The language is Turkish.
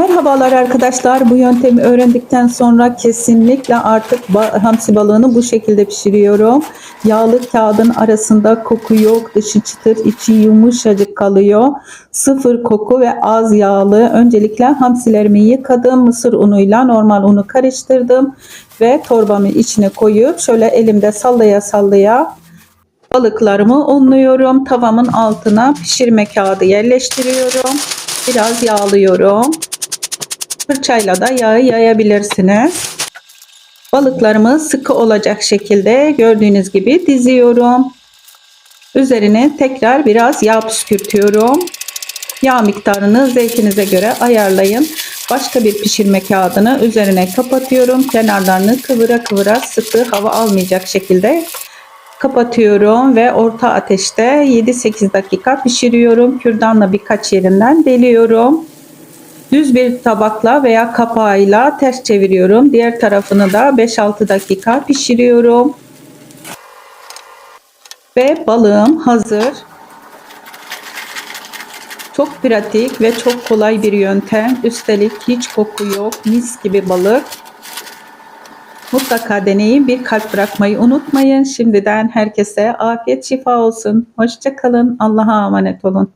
Merhabalar arkadaşlar. Bu yöntemi öğrendikten sonra kesinlikle artık hamsi balığını bu şekilde pişiriyorum. Yağlı kağıdın arasında koku yok. Dışı çıtır, içi yumuşacık kalıyor. Sıfır koku ve az yağlı. Öncelikle hamsilerimi yıkadım. Mısır unuyla normal unu karıştırdım. Ve torbamın içine koyup şöyle elimde sallaya sallaya balıklarımı unluyorum. Tavamın altına pişirme kağıdı yerleştiriyorum. Biraz yağlıyorum. Fırçayla da yağı yayabilirsiniz. Balıklarımı sıkı olacak şekilde gördüğünüz gibi diziyorum. Üzerine tekrar biraz yağ püskürtüyorum. Yağ miktarını zevkinize göre ayarlayın. Başka bir pişirme kağıdını üzerine kapatıyorum. Kenarlarını kıvıra kıvıra sıkı hava almayacak şekilde kapatıyorum ve orta ateşte 7-8 dakika pişiriyorum. Kürdanla birkaç yerinden deliyorum. Düz bir tabakla veya kapağıyla ters çeviriyorum. Diğer tarafını da 5-6 dakika pişiriyorum. Ve balığım hazır. Çok pratik ve çok kolay bir yöntem. Üstelik hiç koku yok. Mis gibi balık. Mutlaka deneyin. Bir kalp bırakmayı unutmayın. Şimdiden herkese afiyet şifa olsun. Hoşçakalın. Allah'a emanet olun.